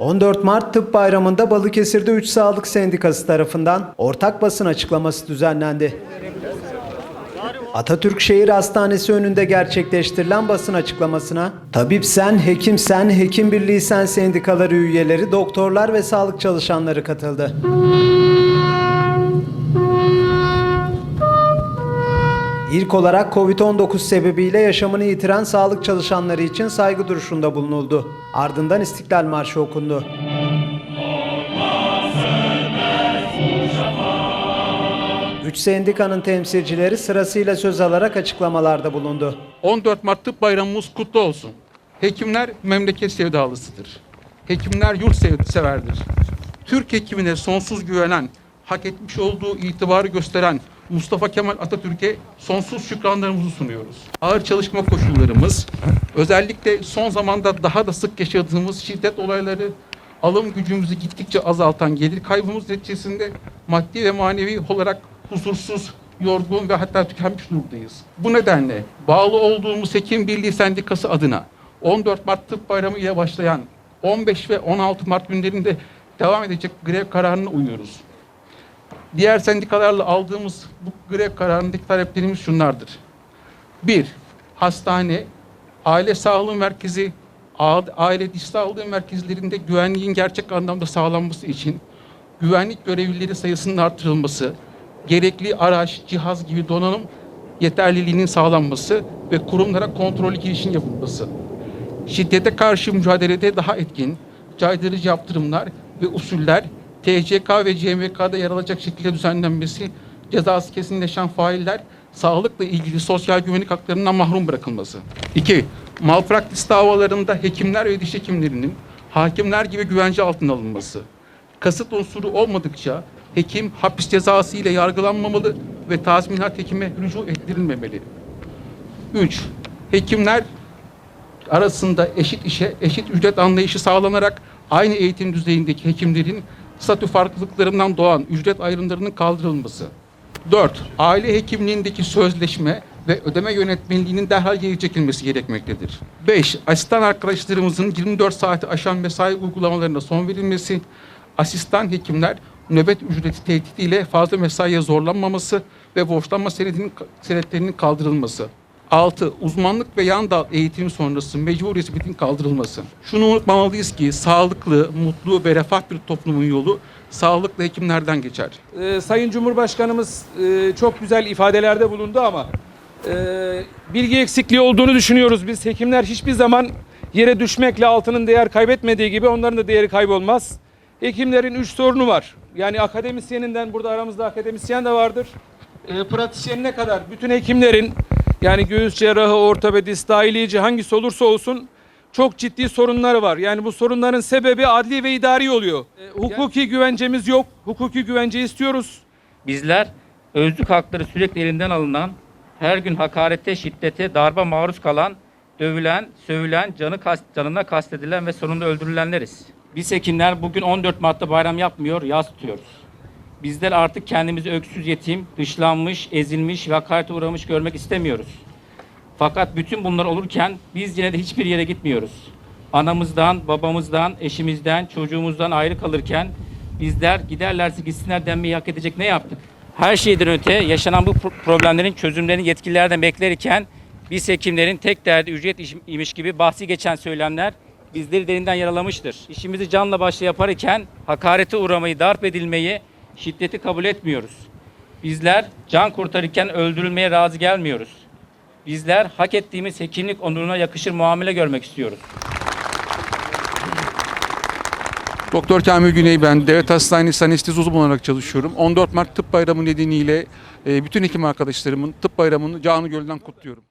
14 Mart Tıp Bayramı'nda Balıkesir'de 3 Sağlık Sendikası tarafından ortak basın açıklaması düzenlendi. Atatürk Şehir Hastanesi önünde gerçekleştirilen basın açıklamasına Tabip Sen, Hekim Sen, Hekim Birliği Sen sendikaları üyeleri, doktorlar ve sağlık çalışanları katıldı. İlk olarak Covid-19 sebebiyle yaşamını yitiren sağlık çalışanları için saygı duruşunda bulunuldu. Ardından İstiklal Marşı okundu. Üç sendikanın temsilcileri sırasıyla söz alarak açıklamalarda bulundu. 14 Mart Tıp Bayramımız kutlu olsun. Hekimler memleket sevdalısıdır. Hekimler yurt sev- severdir. Türk hekimine sonsuz güvenen, hak etmiş olduğu itibarı gösteren Mustafa Kemal Atatürk'e sonsuz şükranlarımızı sunuyoruz. Ağır çalışma koşullarımız, özellikle son zamanda daha da sık yaşadığımız şiddet olayları, alım gücümüzü gittikçe azaltan gelir kaybımız neticesinde maddi ve manevi olarak huzursuz, yorgun ve hatta tükenmiş durumdayız. Bu nedenle bağlı olduğumuz Hekim Birliği Sendikası adına 14 Mart Tıp Bayramı ile başlayan 15 ve 16 Mart günlerinde devam edecek grev kararına uyuyoruz. Diğer sendikalarla aldığımız bu grev kararındaki taleplerimiz şunlardır. 1. Hastane, aile sağlığı merkezi, aile diş sağlığı merkezlerinde güvenliğin gerçek anlamda sağlanması için güvenlik görevlileri sayısının artırılması, gerekli araç, cihaz gibi donanım yeterliliğinin sağlanması ve kurumlara kontrollü girişin yapılması. Şiddete karşı mücadelede daha etkin, caydırıcı yaptırımlar ve usuller TCK ve CMK'da yer alacak şekilde düzenlenmesi, cezası kesinleşen failler sağlıkla ilgili sosyal güvenlik haklarından mahrum bırakılması. 2. Malpraktis davalarında hekimler ve diş hekimlerinin hakimler gibi güvence altına alınması. Kasıt unsuru olmadıkça hekim hapis cezası ile yargılanmamalı ve tazminat hekime rücu ettirilmemeli. 3. Hekimler arasında eşit işe eşit ücret anlayışı sağlanarak aynı eğitim düzeyindeki hekimlerin statü farklılıklarından doğan ücret ayrımlarının kaldırılması. 4. Aile hekimliğindeki sözleşme ve ödeme yönetmeliğinin derhal geri çekilmesi gerekmektedir. 5. Asistan arkadaşlarımızın 24 saati aşan mesai uygulamalarına son verilmesi, asistan hekimler nöbet ücreti tehdidiyle fazla mesaiye zorlanmaması ve borçlanma senedinin, senetlerinin kaldırılması. 6. Uzmanlık ve yan dal eğitimi sonrası mecbur hizmetin kaldırılması. Şunu unutmamalıyız ki sağlıklı, mutlu ve refah bir toplumun yolu sağlıklı hekimlerden geçer. Ee, Sayın Cumhurbaşkanımız e, çok güzel ifadelerde bulundu ama e, bilgi eksikliği olduğunu düşünüyoruz. Biz hekimler hiçbir zaman yere düşmekle altının değer kaybetmediği gibi onların da değeri kaybolmaz. Hekimlerin üç sorunu var. Yani akademisyeninden burada aramızda akademisyen de vardır. E, pratisyenine kadar bütün hekimlerin yani göğüs cerrahı, ortopedist, dahiliyeci hangisi olursa olsun çok ciddi sorunları var. Yani bu sorunların sebebi adli ve idari oluyor. E, hukuki güvencemiz yok. Hukuki güvence istiyoruz. Bizler özlük hakları sürekli elinden alınan, her gün hakarete, şiddete, darba maruz kalan, dövülen, sövülen, canı kas- canına kastedilen ve sonunda öldürülenleriz. Biz hekimler bugün 14 Mart'ta bayram yapmıyor, yas tutuyoruz. Bizler artık kendimizi öksüz yetim, dışlanmış, ezilmiş ve hakarete uğramış görmek istemiyoruz. Fakat bütün bunlar olurken biz yine de hiçbir yere gitmiyoruz. Anamızdan, babamızdan, eşimizden, çocuğumuzdan ayrı kalırken bizler giderlerse gitsinler denmeyi hak edecek ne yaptık? Her şeyden öte yaşanan bu pro- problemlerin çözümlerini yetkililerden beklerken biz hekimlerin tek derdi ücret iş- imiş gibi bahsi geçen söylemler bizleri derinden yaralamıştır. İşimizi canla başla yaparken hakarete uğramayı, darp edilmeyi, şiddeti kabul etmiyoruz. Bizler can kurtarırken öldürülmeye razı gelmiyoruz. Bizler hak ettiğimiz hekimlik onuruna yakışır muamele görmek istiyoruz. Doktor Kamil Güney ben Devlet Hastanesi anestezi uzmanı olarak çalışıyorum. 14 Mart Tıp Bayramı nedeniyle e, bütün hekim arkadaşlarımın Tıp Bayramı'nı canı gölden kutluyorum.